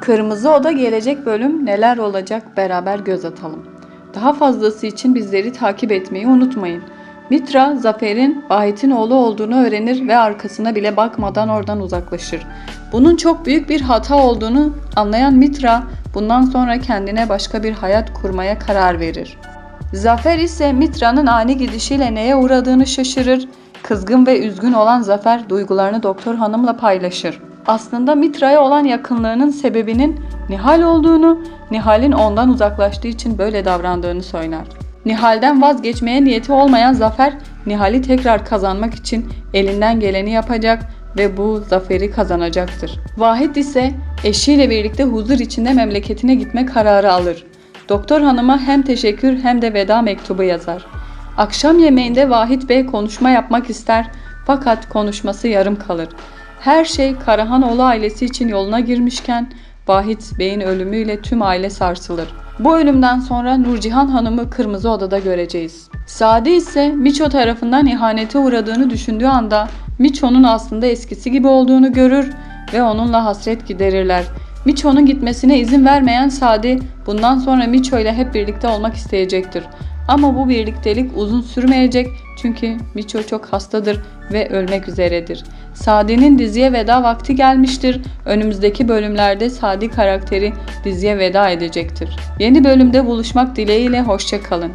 Kırmızı Oda gelecek bölüm neler olacak beraber göz atalım. Daha fazlası için bizleri takip etmeyi unutmayın. Mitra, Zafer'in Vahit'in oğlu olduğunu öğrenir ve arkasına bile bakmadan oradan uzaklaşır. Bunun çok büyük bir hata olduğunu anlayan Mitra, bundan sonra kendine başka bir hayat kurmaya karar verir. Zafer ise Mitra'nın ani gidişiyle neye uğradığını şaşırır. Kızgın ve üzgün olan Zafer duygularını doktor hanımla paylaşır. Aslında Mitra'ya olan yakınlığının sebebinin Nihal olduğunu, Nihal'in ondan uzaklaştığı için böyle davrandığını söyler. Nihal'den vazgeçmeye niyeti olmayan Zafer, Nihal'i tekrar kazanmak için elinden geleni yapacak ve bu zaferi kazanacaktır. Vahit ise eşiyle birlikte huzur içinde memleketine gitme kararı alır. Doktor hanıma hem teşekkür hem de veda mektubu yazar. Akşam yemeğinde Vahit Bey konuşma yapmak ister fakat konuşması yarım kalır. Her şey Karahanoğlu ailesi için yoluna girmişken Vahit Bey'in ölümüyle tüm aile sarsılır. Bu ölümden sonra Nurcihan Hanım'ı Kırmızı Oda'da göreceğiz. Sade ise Miço tarafından ihanete uğradığını düşündüğü anda Miço'nun aslında eskisi gibi olduğunu görür ve onunla hasret giderirler. Miço'nun gitmesine izin vermeyen Sadi bundan sonra Miço ile hep birlikte olmak isteyecektir. Ama bu birliktelik uzun sürmeyecek çünkü Miço çok hastadır ve ölmek üzeredir. Sadi'nin diziye veda vakti gelmiştir. Önümüzdeki bölümlerde Sadi karakteri diziye veda edecektir. Yeni bölümde buluşmak dileğiyle hoşçakalın.